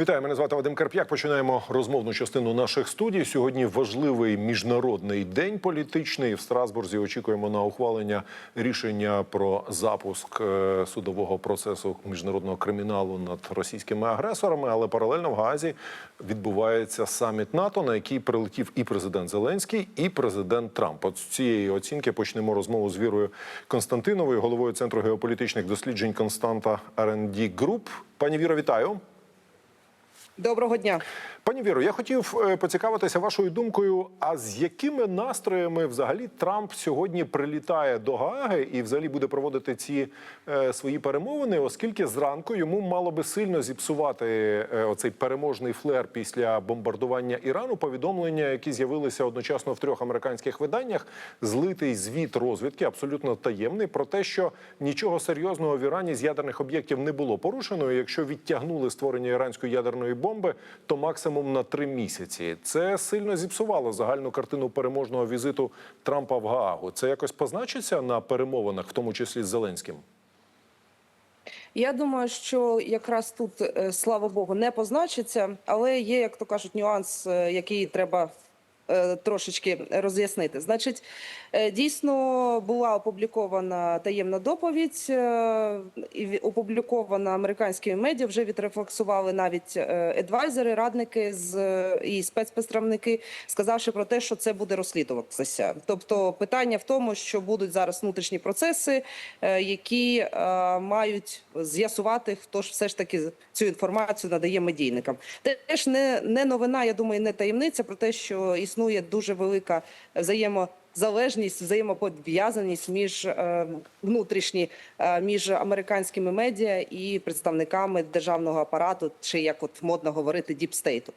Вітаю, мене звати Вадим Карп'як. Починаємо розмовну частину наших студій. Сьогодні важливий міжнародний день політичний. В Страсбурзі очікуємо на ухвалення рішення про запуск е, судового процесу міжнародного криміналу над російськими агресорами. Але паралельно в Гаазі відбувається саміт НАТО, на який прилетів і президент Зеленський, і президент Трамп. От з цієї оцінки почнемо розмову з Вірою Константиновою, головою центру геополітичних досліджень Константа R&D Group. Пані Віро, вітаю. Доброго дня. Пані Віро, я хотів е, поцікавитися вашою думкою. А з якими настроями взагалі Трамп сьогодні прилітає до Гааги і взагалі буде проводити ці е, свої перемовини, оскільки зранку йому мало би сильно зіпсувати е, оцей переможний флер після бомбардування Ірану. Повідомлення, які з'явилися одночасно в трьох американських виданнях, злитий звіт розвідки, абсолютно таємний, про те, що нічого серйозного в Ірані з ядерних об'єктів не було порушено. І якщо відтягнули створення іранської ядерної бомби, то максимум на три місяці. Це сильно зіпсувало загальну картину переможного візиту Трампа в Гаагу. Це якось позначиться на перемовинах, в тому числі з Зеленським. Я думаю, що якраз тут, е, слава Богу, не позначиться, але є, як то кажуть, нюанс, е, який треба трошечки роз'яснити. Значить, е, дійсно була опублікована таємна доповідь, е, і опублікована американськими медіа. Вже відрефлексували навіть е, едвайзери, радники з е, і спецпредставники, сказавши про те, що це буде розслідуватися. Тобто, питання в тому, що будуть зараз внутрішні процеси, е, які е, мають з'ясувати, хто ж все ж таки цю інформацію надає медійникам. Теж не, не новина, я думаю, не таємниця про те, що існує дуже велика взаємозалежність, взаємопов'язаність між е, внутрішні е, між американськими медіа і представниками державного апарату, чи як от модно говорити, діпстейту.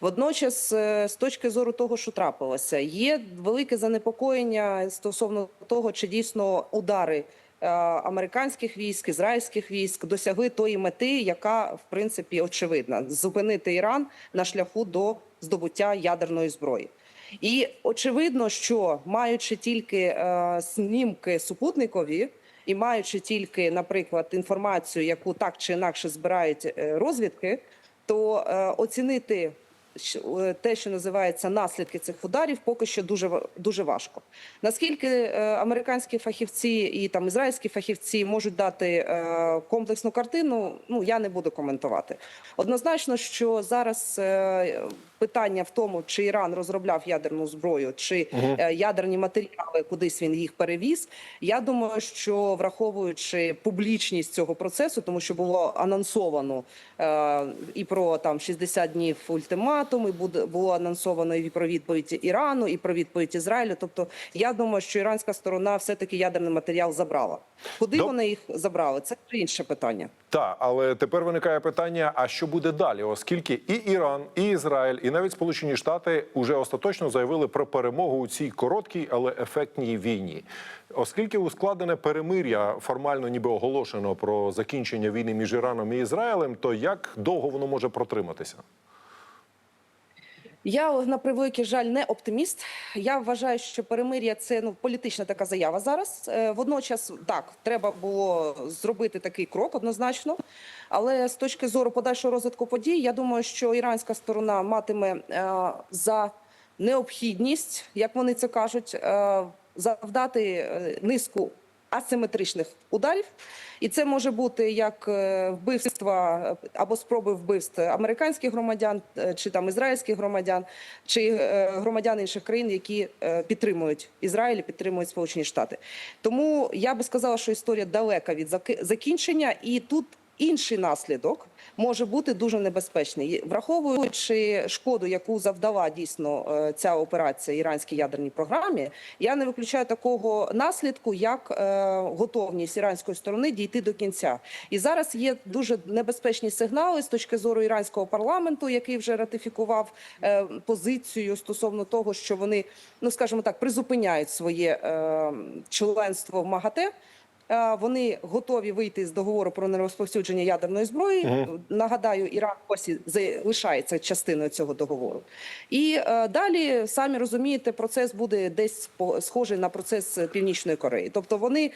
Водночас, е, з точки зору того, що трапилося, є велике занепокоєння стосовно того, чи дійсно удари американських військ, ізраїльських військ досягли тої мети, яка в принципі очевидна зупинити Іран на шляху до здобуття ядерної зброї. І очевидно, що маючи тільки е, знімки супутникові і маючи тільки, наприклад, інформацію, яку так чи інакше збирають е, розвідки, то е, оцінити е, те, що називається наслідки цих ударів, поки що дуже дуже важко. Наскільки е, американські фахівці і там ізраїльські фахівці можуть дати е, комплексну картину, ну я не буду коментувати. Однозначно, що зараз е, питання в тому, чи Іран розробляв ядерну зброю, чи е, ядерні матеріали, кудись він їх перевіз. Я думаю, що враховуючи публічність цього процесу, тому що було анонсовано е, і про там 60 днів ультиматум, і буде було анонсовано і про відповідь Ірану, і про відповідь Ізраїлю. Тобто, я думаю, що іранська сторона все таки ядерний матеріал забрала. Куди Доб- вони їх забрали? Це інше питання. Так, але тепер виникає питання: а що буде далі? Оскільки і Іран, і Ізраїль, і навіть Сполучені Штати вже остаточно заявили про перемогу у цій короткій, але ефектній війні. Оскільки ускладене перемир'я формально ніби оголошено про закінчення війни між Іраном і Ізраїлем, то як довго воно може протриматися? Я на превеликий жаль не оптиміст. Я вважаю, що перемир'я це ну політична така заява зараз. Е, Водночас так треба було зробити такий крок однозначно. Але з точки зору подальшого розвитку подій, я думаю, що іранська сторона матиме е, за необхідність, як вони це кажуть, е, завдати низку асиметричних ударів, і це може бути як е, вбивства е, або спроби вбивств американських громадян, е, чи там ізраїльських громадян, чи громадян інших країн, які підтримують Ізраїль, підтримують Сполучені Штати. Тому я би сказала, що історія далека від закінчення, і тут інший наслідок може бути дуже небезпечний, враховуючи шкоду, яку завдала дійсно е, ця операція іранській ядерній програмі. Я не виключаю такого наслідку, як е, готовність іранської сторони дійти до кінця. І зараз є дуже небезпечні сигнали з точки зору іранського парламенту, який вже ратифікував е, позицію стосовно того, що вони, ну скажімо так, призупиняють своє членство в МАГАТЕ. Е, Вони готові вийти з договору про нерозповсюдження ядерної зброї. Нагадаю, Іран досі залишається частиною цього договору. І е, далі самі розумієте, процес буде десь схожий на процес Північної Кореї. Тобто вони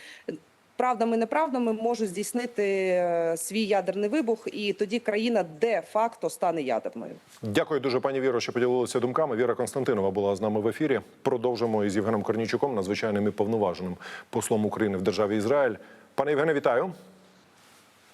правдами неправдами можуть здійснити е, свій ядерний вибух, і тоді країна де-факто стане ядерною. Дякую дуже, пані Віро, що поділилися думками. Віра Константинова була з нами в ефірі. Продовжимо із Євгеном Корнійчуком, надзвичайним і повноваженим послом України в державі Ізраїль. Пане Євгене, вітаю.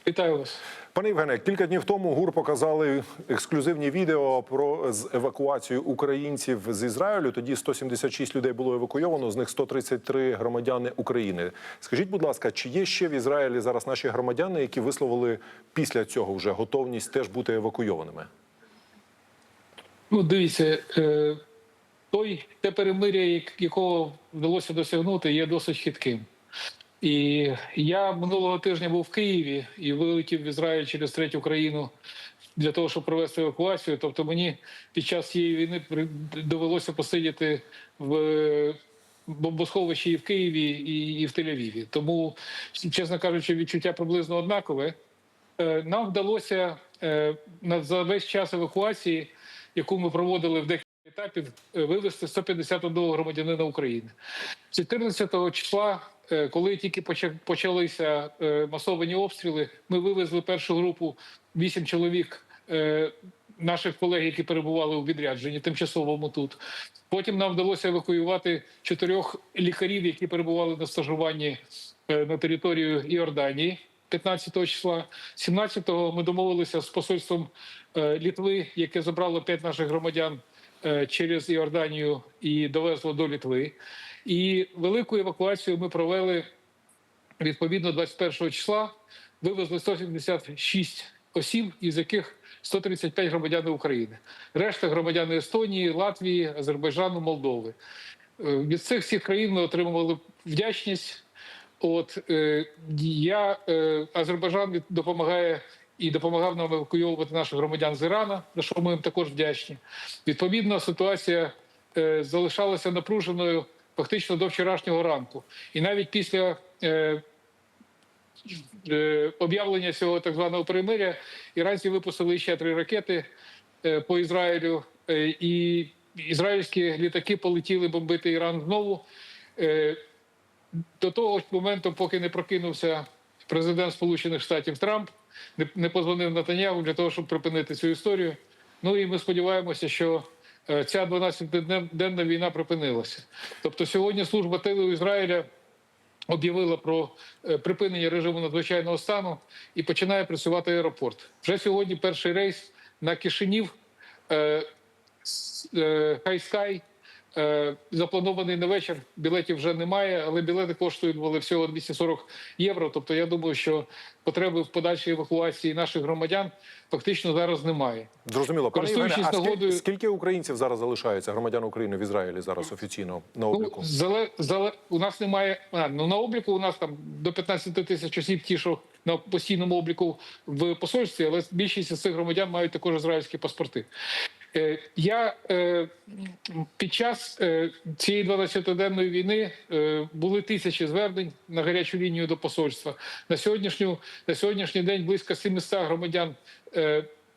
Вітаю вас. Пане Євгене, кілька днів тому ГУР показали ексклюзивні відео про з евакуацію українців з Ізраїлю. Тоді 176 людей було евакуйовано, з них 133 громадяни України. Скажіть, будь ласка, чи є ще в Ізраїлі зараз наші громадяни, які висловили після цього вже готовність теж бути евакуйованими? Ну, дивіться, е, той те перемир'я, якого вдалося досягнути, є досить хитким. І я минулого тижня був в Києві і вилетів в Ізраїль через третю країну для того, щоб провести евакуацію. Тобто мені під час цієї війни довелося посидіти в бомбосховищі і в Києві, і, в Тель-Авіві. Тому, чесно кажучи, відчуття приблизно однакове. Е, Нам вдалося е, за весь час евакуації, яку ми проводили в декілька етапів, е, вивезти 151 громадянина України. 14 числа, е, коли тільки поча- почалися е, масовані обстріли, ми вивезли першу групу 8 чоловік. е, Наших колег, які перебували у відрядженні тимчасовому тут, потім нам вдалося евакуювати чотирьох лікарів, які перебували на стажуванні е, на територію Іорданії 15 числа. 17-го ми домовилися з посольством е, Літви, яке забрало п'ять наших громадян е, через Іорданію і довезло до Літви. І велику евакуацію ми провели відповідно 21 числа. Вивезли 176 осіб, із яких 135 громадяни України. Решта громадяни Естонії, Латвії, Азербайджану, Молдови. Е, Від цих всіх країн ми отримували вдячність. От е, я е, Азербайджан допомагає і допомагав нам евакуйовувати наших громадян з Ірана, за що ми їм також вдячні. Відповідно, ситуація залишалася напруженою фактично до вчорашнього ранку. І навіть після е, е, об'явлення цього так званого перемиря іранці випустили ще три ракети е, по Ізраїлю, е, і ізраїльські літаки полетіли бомбити Іран знову. Е, до того моменту, поки не прокинувся президент Сполучених Штатів Трамп, не, не позвонив Натанягу для того, щоб припинити цю історію. Ну і ми сподіваємося, що ця 12-денна війна припинилася. Тобто, сьогодні служба тилу Ізраїля об'явила про е, припинення режиму надзвичайного стану і починає працювати аеропорт. Вже сьогодні перший рейс на Кишинів е, е, Хайскай е, запланований на вечір. Білетів вже немає, але білети коштують були всього 240 євро. Тобто, я думаю, що потреби в подальшій евакуації наших громадян фактично зараз немає. Зрозуміло, пане Євгене, а скільки, нагодою- скільки українців зараз залишається громадян України в Ізраїлі зараз офіційно на Ну, обліку? зале, зале, у нас немає а, ну, на обліку. У нас там до 15 тисяч осіб, ті, що на постійному обліку в посольстві, але більшість з цих громадян мають також ізраїльські паспорти. Е, Я е, під час е, цієї 12-денної війни були тисячі звернень на гарячу лінію до посольства. На сьогоднішню на сьогоднішній день близько 700 громадян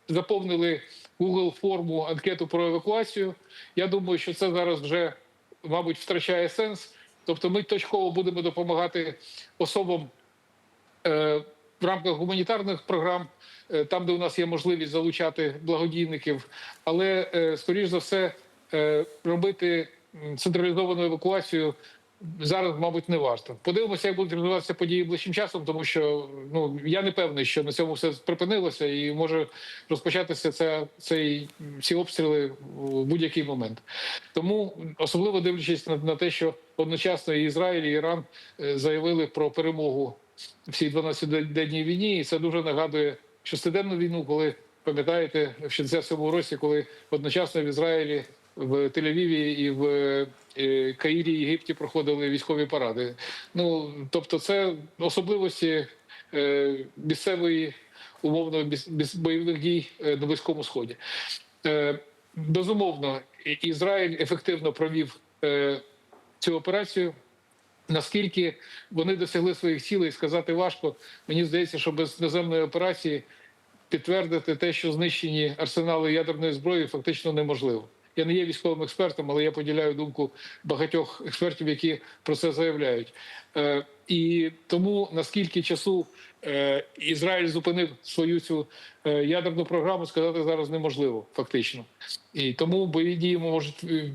заповнили Google форму анкету про евакуацію. Я думаю, що це зараз вже, мабуть, втрачає сенс. Тобто, ми точково будемо допомагати особам в рамках гуманітарних програм, е, там, де у нас є можливість залучати благодійників, але е, скоріш за все е, робити централізовану евакуацію. Зараз, мабуть, не варто. Подивимося, як будуть розвиватися події ближчим часом, тому що ну я не певний, що на цьому все припинилося, і може розпочатися ця цей ці обстріли в будь-який момент. Тому особливо дивлячись на, на те, що одночасно і Ізраїль, і Іран заявили про перемогу в цій 12-денній війні, і це дуже нагадує шестиденну війну, коли пам'ятаєте, в 67-му році, коли одночасно в Ізраїлі, в Тель-Авіві і в е, Каїрі, Єгипті проходили військові паради. Ну тобто, це особливості е, місцевої умовно бойових дій е, на близькому сході. Безумовно, Ізраїль ефективно провів цю операцію. Наскільки вони досягли своїх цілей, сказати важко. Мені здається, що без наземної операції підтвердити те, що знищені арсенали ядерної зброї, фактично неможливо. Я не є військовим експертом, але я поділяю думку багатьох експертів, які про це заявляють. Е, і тому наскільки часу е, Ізраїль зупинив свою цю е, ядерну програму, сказати зараз неможливо, фактично. І тому бойові дії можуть е,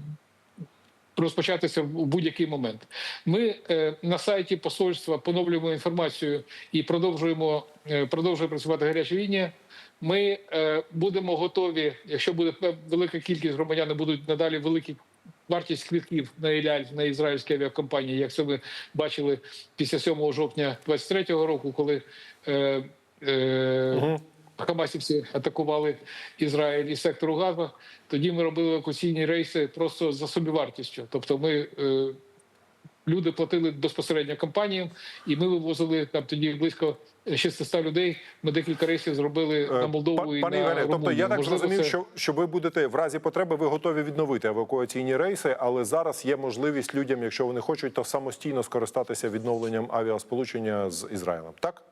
розпочатися в будь-який момент. Ми е, на сайті посольства поновлюємо інформацію і продовжуємо е, продовжує працювати гаряча лінія. Ми е, будемо готові, якщо буде велика кількість громадян, будуть надалі великі вартість квитків на Іляль на ізраїльські авіакомпанії, як це ми бачили після 7 жовтня 23-го року, коли е, е, Хамасівці атакували Ізраїль і сектору Газа. Тоді ми робили евакуаційні рейси просто за собівартістю. Тобто, ми е, люди платили безпосередньо компаніям, і ми вивозили там тоді близько 600 людей. Ми декілька рейсів зробили на Молдову Е, і Пане на Євгене, тобто я так Можливо, зрозумів, це- що, що ви будете в разі потреби, ви готові відновити евакуаційні рейси, але зараз є можливість людям, якщо вони хочуть, то самостійно скористатися відновленням авіасполучення з Ізраїлем. Так?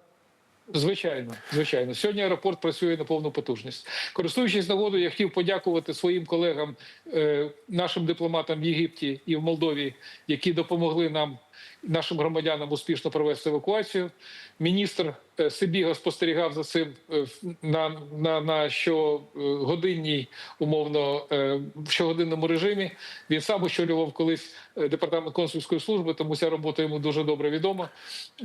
Звичайно, звичайно. Сьогодні аеропорт працює на повну потужність. Користуючись нагодою, я хотів подякувати своїм колегам, е, нашим дипломатам в Єгипті і в Молдові, які допомогли нам, нашим громадянам, успішно провести евакуацію. Міністр е, Сибіга спостерігав за цим е, на, на, на щогодинній, умовно, е, в щогодинному режимі. Він сам очолював колись департамент консульської служби, тому ця робота йому дуже добре відома.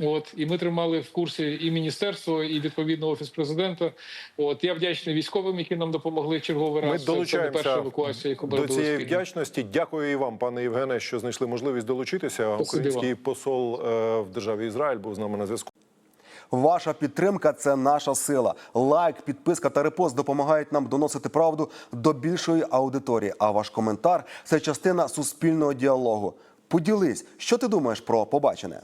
От і ми тримали в курсі і міністерство, і відповідно офіс президента. От я вдячний військовим, які нам допомогли черговий Ми раз. Це не перша евакуація, яку до цієї спільно. вдячності. Дякую і вам, пане Євгене, що знайшли можливість долучитися. Український вам. Посол е, в державі Ізраїль був з нами на зв'язку. Ваша підтримка це наша сила. Лайк, підписка та репост допомагають нам доносити правду до більшої аудиторії. А ваш коментар це частина суспільного діалогу. Поділись, що ти думаєш про побачене.